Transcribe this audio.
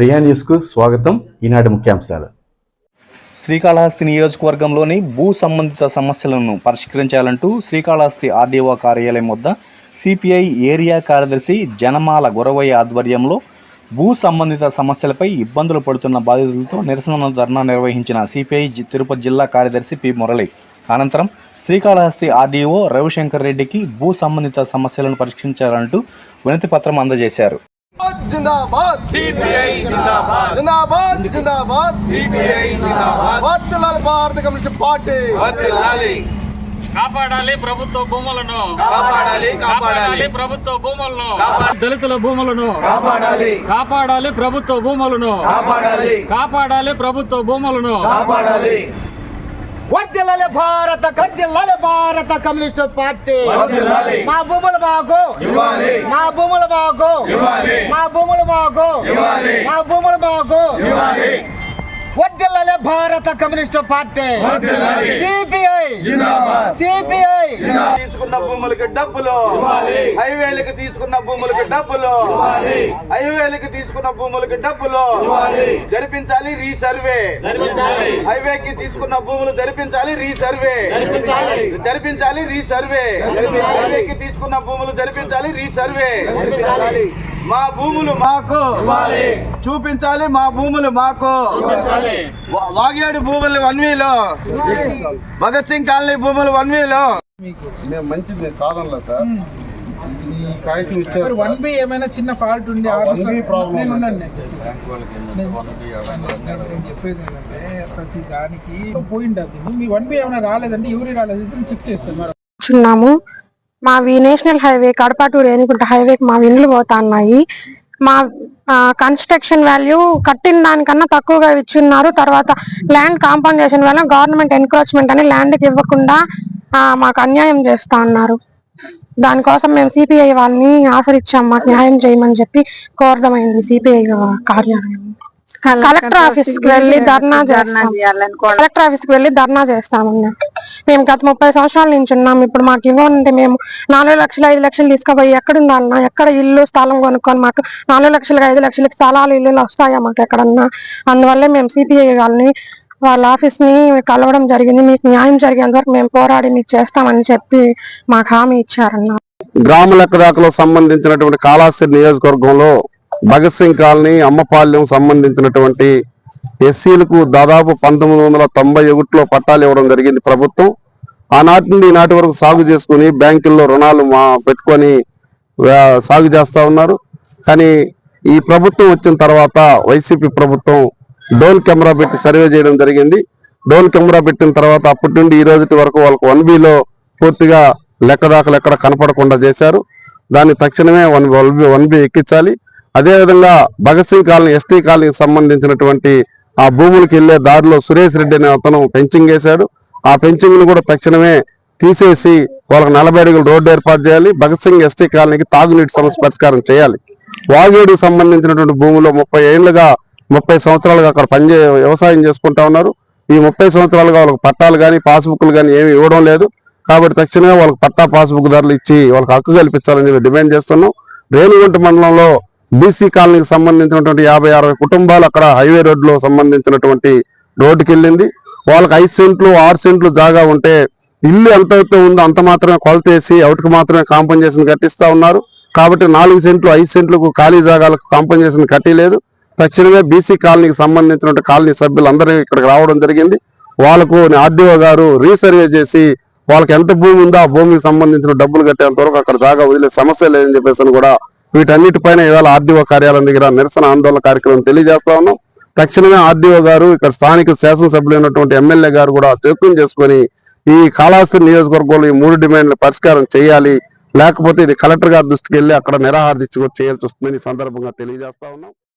ప్రియా న్యూస్కు స్వాగతం. ఈనాటి ముఖ్యాంశాలు. శ్రీకాళహస్తి నియోజకవర్గంలోని భూ సంబంధిత సమస్యలను పరిష్కరించాలంటూ శ్రీకాళహస్తి ఆర్డీఓ కార్యాలయం వద్ద సిపిఐ ఏరియా కార్యదర్శి జనమాల గురవయ్య ఆధ్వర్యంలో భూ సంబంధిత సమస్యలపై ఇబ్బందులు పడుతున్న బాధితులతో నిరసన ధర్నా నిర్వహించిన సిపిఐ తిరుపతి జిల్లా కార్యదర్శి పి మురళి. అనంతరం శ్రీకాళహస్తి ఆర్డీఓ రవిశంకర్ రెడ్డికి భూ సంబంధిత సమస్యలను పరిష్కరించాలంటూ వినతి పత్రం అందజేశారు. జిందాబాద్. సిపిఐ జిందాబాద్. జిందాబాద్ జిందాబాద్. సిపిఐ జిందాబాద్. భారత కమ్యూనిస్ట్ పార్టీ. కాపాడాలి ప్రభుత్వ భూములను. కాపాడాలి కాపాడాలి. ప్రభుత్వ భూములను. దళితుల భూములను. కాపాడాలి. కాపాడాలి ప్రభుత్వ భూములను. కాపాడాలి. కాపాడాలి ప్రభుత్వ భూములను. కాపాడాలి. వర్దిల్లాలి భారత కర్దిల్లాలి భారత కమ్యూనిస్ట్ పార్టీ వర్ధిల్లాలి. మా భూముల బాగు ఇవ్వాలి. మా భూముల బాగు ఇవ్వాలి. మా భూముల బాగు ఇవ్వాలి. మా భూముల బాగు ఇవ్వాలి. వర్దిల్లాలి భారత కమ్యూనిస్ట్ పార్టీ వర్ధిల్లాలి. సిపిఐ జిందాబాద్. సిపిఐ తీసుకున్న భూములకి డబ్బులు. హైవేలకు తీసుకున్న భూములకి డబ్బులు. హైవేలకు తీసుకున్న భూములకి డబ్బులు. జరిపించాలి రీసర్వే. హైవేకి తీసుకున్న భూములు జరిపించాలి రీసర్వే. జరిపించాలి. రీసర్వే. హైవేకి తీసుకున్న భూములు జరిపించాలి రీసర్వే. మా భూములు మాకు. చూపించాలి మా భూములు మాకు. వా- వాగ్యాడి భూములు వన్ వీలో. భగత్ సింగ్ కాలనీ భూములు వన్ మంచిది నేను కాదనలే సార్. ఈ కాగితం ఇచ్చారు వన్ బి ఏమైనా చిన్న ఫాల్ట్ ఉండి ఆ ఆర్డర్ 1B problem నేను ఉంది. ఉన్నాను. నేను. నేను- నేను చెప్పేది ఏంటంటే ప్రతి దానికి పోయిండదు మీ వన్ బి ఏమైనా రాలేదంటే ఎవరి రాలేదు చెక్ చేస్తాను మరి చున్నాము మావి national highway Kadapa to Renigunta హైవేకి మా ఇండ్లు పోతా ఉన్నాయి. మా కన్స్ట్రక్షన్ వాల్యూ కట్టిన దానికన్నా తక్కువగా ఇచ్చున్నారు. తర్వాత ల్యాండ్ కాంపౌండేషన్ వల్ల గవర్నమెంట్ ఎన్క్రోచ్మెంట్ అని ల్యాండ్కి ఇవ్వకుండా మాకు అన్యాయం చేస్తా ఉన్నారు దానికోసం మేము సిపిఐ వాళ్ళని ఆశ్రయించాం. మాకు న్యాయం చేయమని చెప్పి కోరడమైంది సిపిఐ కార్యాలయం. కలెక్టర్ ఆఫీస్కి వెళ్ళి ధర్నా కలెక్టర్ ఆఫీస్కి వెళ్ళి ధర్నా చేస్తామన్నా మేము గత ముప్పై సంవత్సరాల నుంచి ఉన్నాం. ఇప్పుడు మాకు ఇవ్వాలంటే మేము నాలుగు లక్షలు ఐదు లక్షలు తీసుకుపోయి ఎక్కడ ఉండాలన్నా ఎక్కడ ఇల్లు స్థలం కొనుక్కొని మాకు నాలుగు లక్షలకి ఐదు లక్షలకి స్థలాలు ఇల్లులు వస్తాయా మాకు ఎక్కడన్నా? అందువల్లే మేము సిపిఐ వాళ్ళని వాళ్ళ ఆఫీస్ని కలవడం జరిగింది. మీకు న్యాయం జరిగేంత వరకు మేము పోరాడి మీకు చేస్తామని చెప్పి మాకు హామీ ఇచ్చారన్న. గ్రామ లెక్కదాకలో సంబంధించినటువంటి కాళాస్తి నియోజకవర్గంలో భగత్ సింగ్ కాలనీ అమ్మపాల్యం సంబంధించినటువంటి ఎస్సీలకు దాదాపు పంతొమ్మిది వందల తొంభై ఒకటిలో పట్టాలు ఇవ్వడం జరిగింది ప్రభుత్వం. ఆనాటి నుండి ఈనాటి వరకు సాగు చేసుకుని బ్యాంకుల్లో రుణాలు మా పెట్టుకొని సాగు చేస్తా ఉన్నారు. కానీ ఈ ప్రభుత్వం వచ్చిన తర్వాత వైసీపీ ప్రభుత్వం డోన్ కెమెరా పెట్టి సర్వే చేయడం జరిగింది. డోన్ కెమెరా పెట్టిన తర్వాత అప్పటి నుండి ఈ రోజుటి వరకు వాళ్ళకు వన్ బిలో పూర్తిగా లెక్కదాకలు ఎక్కడ కనపడకుండా చేశారు. దాన్ని తక్షణమే వన్ వన్ బి ఎక్కించాలి. అదేవిధంగా భగత్ సింగ్ కాలనీ ఎస్టీ కాలనీకి సంబంధించినటువంటి ఆ భూములకు వెళ్ళే దారిలో సురేష్ రెడ్డి అనే అతను పెంచింగ్ వేశాడు. ఆ పెంచింగ్ను కూడా తక్షణమే తీసేసి వాళ్ళకి నలభై అడుగులు రోడ్డు ఏర్పాటు చేయాలి. భగత్ సింగ్ ఎస్టీ కాలనీకి తాగునీటి సమస్య పరిష్కారం చేయాలి. వాగేడుకు సంబంధించినటువంటి భూములో ముప్పై ఏళ్ళుగా ముప్పై సంవత్సరాలుగా అక్కడ పనిచే వ్యవసాయం చేసుకుంటా ఉన్నారు. ఈ ముప్పై సంవత్సరాలుగా వాళ్ళకి పట్టాలు కానీ పాస్బుక్లు కానీ ఏమి ఇవ్వడం లేదు. కాబట్టి తక్షణమే వాళ్ళకి పట్టా పాస్బుక్ ధరలు ఇచ్చి వాళ్ళకి హక్కు కల్పించాలని చెప్పి డిమాండ్ చేస్తున్నాం. రేణుగుంట మండలంలో బీసీ కాలనీకి సంబంధించినటువంటి యాభై అరవై కుటుంబాలు అక్కడ హైవే రోడ్లో సంబంధించినటువంటి రోడ్డుకి వెళ్ళింది. వాళ్ళకి ఐదు సెంట్లు ఆరు సెంట్లు జాగా ఉంటే ఇల్లు ఎంత అయితే ఉందో అంత మాత్రమే కొలతేసి వాటికి మాత్రమే కాంపన్సేషన్ కట్టిస్తా ఉన్నారు. కాబట్టి నాలుగు సెంట్లు ఐదు సెంట్లకు ఖాళీ జాగాలకు కాంపన్సేషన్ కట్టలేదు. తక్షణమే బీసీ కాలనీకి సంబంధించిన కాలనీ సభ్యులందరూ ఇక్కడికి రావడం జరిగింది. వాళ్ళకు ఆర్డీఓ గారు రీసర్వే చేసి వాళ్ళకి ఎంత భూమి ఉందో ఆ భూమికి సంబంధించిన డబ్బులు కట్టేంత వరకు అక్కడ జాగా వదిలే సమస్య లేదని చెప్పేసి అని కూడా వీటన్నిటిపైన ఇవాళ ఆర్డీఓ కార్యాలయం దగ్గర నిరసన ఆందోళన కార్యక్రమం తెలియజేస్తా ఉన్నాం. తక్షణమే ఆర్డీఓ గారు ఇక్కడ స్థానిక శాసనసభ్యులైనటువంటి ఎమ్మెల్యే గారు కూడా జోక్యం చేసుకుని ఈ కాళహస్తి నియోజకవర్గంలో ఈ మూడు డిమాండ్లు పరిష్కారం చేయాలి. లేకపోతే ఇది కలెక్టర్ గారి దృష్టికి వెళ్ళి అక్కడ నిరాహార దీక్ష కూడా చేయాల్సి వస్తుందని సందర్భంగా తెలియజేస్తా ఉన్నాం.